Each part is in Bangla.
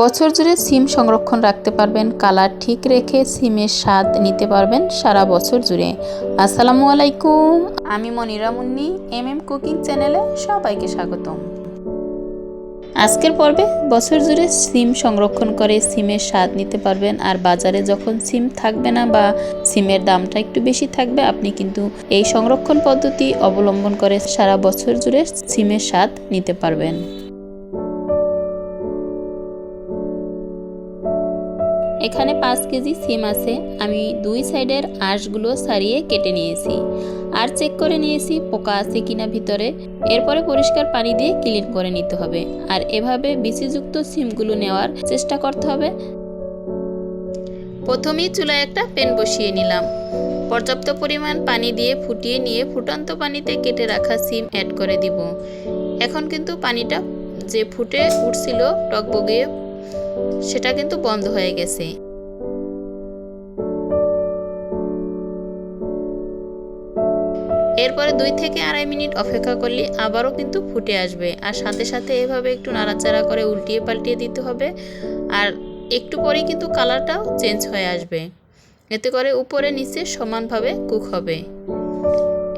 বছর জুড়ে সিম সংরক্ষণ রাখতে পারবেন, কালার ঠিক রেখে সিমের স্বাদ নিতে পারবেন সারা বছর জুড়ে। আসসালামু আলাইকুম, আমি Monira Munni M M cooking চ্যানেলে সবাইকে স্বাগতম। আজকের পর্বে বছর জুড়ে সিম সংরক্ষণ করে সিমের স্বাদ নিতে পারবেন, আর বাজারে যখন সিম থাকবে না বা সিমের দামটা একটু বেশি থাকবে, আপনি কিন্তু এই সংরক্ষণ পদ্ধতি অবলম্বন করে সারা বছর জুড়ে সিমের স্বাদ নিতে পারবেন। এখানে পাঁচ কেজি সিম আছে। আমি দুই সাইডের আঁশগুলো সারিয়ে কেটে নিয়েছি। আর চেক করে নিয়েছি পোকা আছে কিনা ভিতরে। এরপরে পরিষ্কার পানি দিয়ে ক্লিন করে নিতে হবে। আর এভাবে বিচিযুক্ত সিমগুলো নেওয়ার চেষ্টা করতে হবে। প্রথমেই চুলায় একটা প্যান বসিয়ে নিলাম। পর্যাপ্ত পরিমাণ পানি দিয়ে ফুটিয়ে নিয়ে ফুটন্ত পানিতে কেটে রাখা সিম অ্যাড করে দিব। এখন কিন্তু পানিটা যে ফুটে উঠছিল টকবগিয়ে সেটা কিন্তু বন্ধ হয়ে গেছে। এরপরে দুই থেকে আড়াই মিনিট অপেক্ষা করলে আবারও কিন্তু ফুটে আসবে। আর সাথে সাথে এভাবে একটু নাড়াচাড়া করে উল্টিয়ে পাল্টিয়ে দিতে হবে। আর একটু পরেই কিন্তু কালারটাও চেঞ্জ হয়ে আসবে। এতে করে উপরে নিচে সমানভাবে কুক হবে।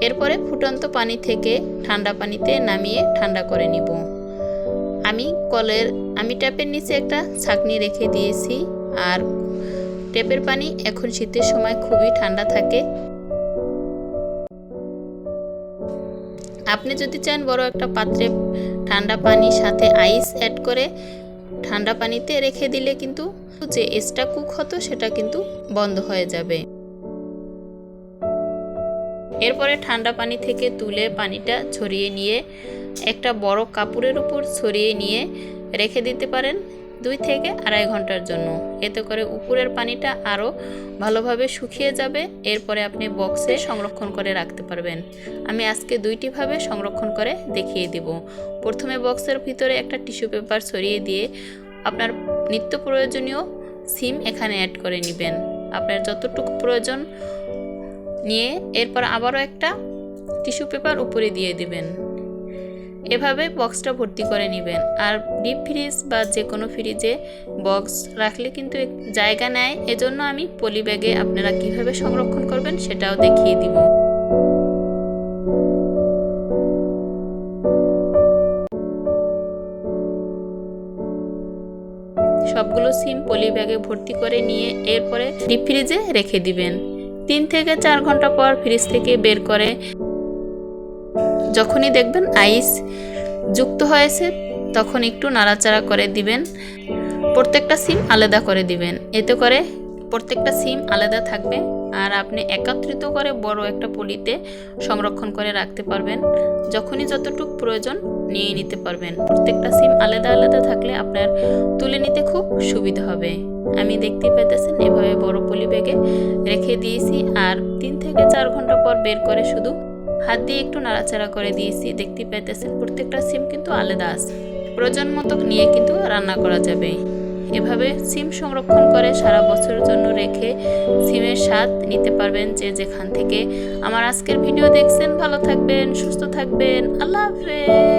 এরপরে ফুটন্ত পানি থেকে ঠান্ডা পানিতে নামিয়ে ঠান্ডা করে নিব। আমি কলের আমি ট্যাপের নিচে একটা ছাকনি রেখে দিয়েছি আর ট্যাপের পানি এখন শীতের সময় খুবই ঠান্ডা থাকে। আপনি যদি চান বড় একটা পাত্রে ঠান্ডা পানির সাথে আইস অ্যাড করে ঠান্ডা পানিতে রেখে দিলে কিন্তু যে এক্সট্রা কুক হতো সেটা কিন্তু বন্ধ হয়ে যাবে। এরপরে ঠান্ডা পানি থেকে তুলে পানিটা ছড়িয়ে নিয়ে একটা বড় কাপড়ের উপর ছড়িয়ে নিয়ে রেখে দিতে পারেন দুই থেকে আড়াই ঘণ্টার জন্য। এতে করে উপরের পানিটা আরও ভালোভাবে শুকিয়ে যাবে। এরপরে আপনি বক্সে সংরক্ষণ করে রাখতে পারবেন। আমি আজকে দুইটিভাবে সংরক্ষণ করে দেখিয়ে দিব। প্রথমে বক্সের ভিতরে একটা টিস্যু পেপার ছড়িয়ে দিয়ে আপনার নিত্য প্রয়োজনীয় সিম এখানে অ্যাড করে নেবেন। আপনার যতটুকু প্রয়োজন নিয়ে এরপর আবারও একটা টিস্যু পেপার উপরে দিয়ে দিবেন। এভাবে বক্সটা ভর্তি করে নেবেন। আর ডিপ ফ্রিজ বা যে কোনো ফ্রিজে বক্স রাখলে কিন্তু জায়গা নেয়। এজন্য আমি পলি ব্যাগে আপনারা কীভাবে সংরক্ষণ করবেন সেটাও দেখিয়ে দিব। সবগুলো সিম পলি ব্যাগে ভর্তি করে নিয়ে এরপরে ডিপ ফ্রিজে রেখে দিবেন। তিন থেকে চার ঘণ্টা পর ফ্রিজ থেকে বের করে যখনই দেখবেন আইস যুক্ত হয়েছে, তখন একটু নাড়াচাড়া করে দিবেন। প্রত্যেকটা সিম আলাদা করে দিবেন। এতে করে প্রত্যেকটা সিম আলাদা থাকবে আর আপনি একত্রিত করে বড় একটা পলিতে সংরক্ষণ করে রাখতে পারবেন। যখনই যতটুকু প্রয়োজন নিয়ে নিতে পারবেন। প্রত্যেকটা সিম আলাদা আলাদা থাকলে আপনার তুলে নিতে খুব সুবিধা হবে। আমি দেখতে পেতেছেন এভাবে বড় পলি ব্যাগে রেখে দিয়েছি আর তিন থেকে চার ঘণ্টা পর বের করে শুধু হাত দিয়ে একটু নাড়াচাড়া করে দিয়েছি, দেখতে পেতেছেন প্রত্যেকটা সিম কিন্তু আলাদা আছে। প্রয়োজন মতো নিয়ে কিন্তু রান্না করা যাবে। এভাবে সিম সংরক্ষণ করে সারা বছরের জন্য রেখে সিমের স্বাদ নিতে পারবেন যে যেখান থেকে। আমার আজকের ভিডিও দেখছেন, ভালো থাকবেন, সুস্থ থাকবেন, আল্লাহ হাফেজ।